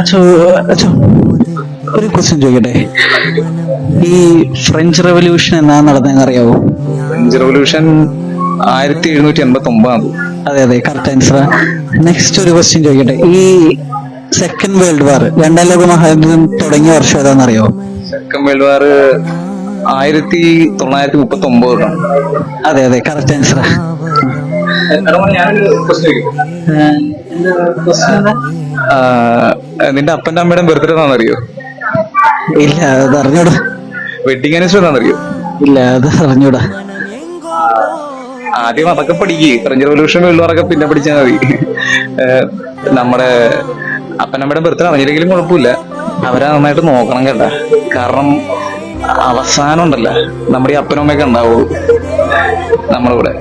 അച്ഛോ അച്ഛോ. ഒരു ക്വസ്റ്റ്യൻ ചോദിക്കട്ടെ? ഈ ഫ്രഞ്ച് റെവല്യൂഷൻ എന്നാ നടന്നതെന്ന് അറിയാവോ? ഫ്രഞ്ച് റെവല്യൂഷൻ ആയിരത്തി എഴുന്നൂറ്റി എൺപത്തി ഒമ്പതാണ് അതെ അതെ കറക്റ്റ് ആൻസർ നെക്സ്റ്റ് ഒരു ക്വസ്റ്റ്യൻ ചോദിക്കട്ടെ. ഈ സെക്കൻഡ് വേൾഡ് വാർ രണ്ടാം ലോക മഹായുദ്ധം തുടങ്ങിയ വർഷം ഏതാണെന്ന് അറിയാവോ? സെക്കൻഡ് വേൾഡ് വാർ ആയിരത്തി തൊള്ളായിരത്തി മുപ്പത്തി ഒമ്പതാണ് അതെ അതെ കറക്റ്റ് ആൻസർ നിന്റെ അപ്പന്റെ അമ്മയുടെ ബർത്ത്ഡേ ആണെന്നറിയോ ഇല്ല അത് അറിഞ്ഞൂടാ. വെഡിങ് ആനിവേഴ്സറി ഇല്ല അത് അറിഞ്ഞൂടാ. ആദ്യം അതൊക്കെ പഠിക്കുക ഫ്രഞ്ച് റവല്യൂഷൻ ഉള്ളവരൊക്കെ പിന്നെ പഠിച്ചാൽ മതി. നമ്മുടെ അപ്പനമ്മയുടെ ബർത്ത്ഡേ അറിഞ്ഞില്ലെങ്കിലും കുഴപ്പമില്ല. അവരെ നന്നായിട്ട് നോക്കണം കേട്ടാ. കാരണം അവസാനം ഉണ്ടല്ലോ നമ്മുടെ ഈ അപ്പനമ്മയൊക്കെ ഉണ്ടാവുള്ളൂ. നമ്മളിവിടെ.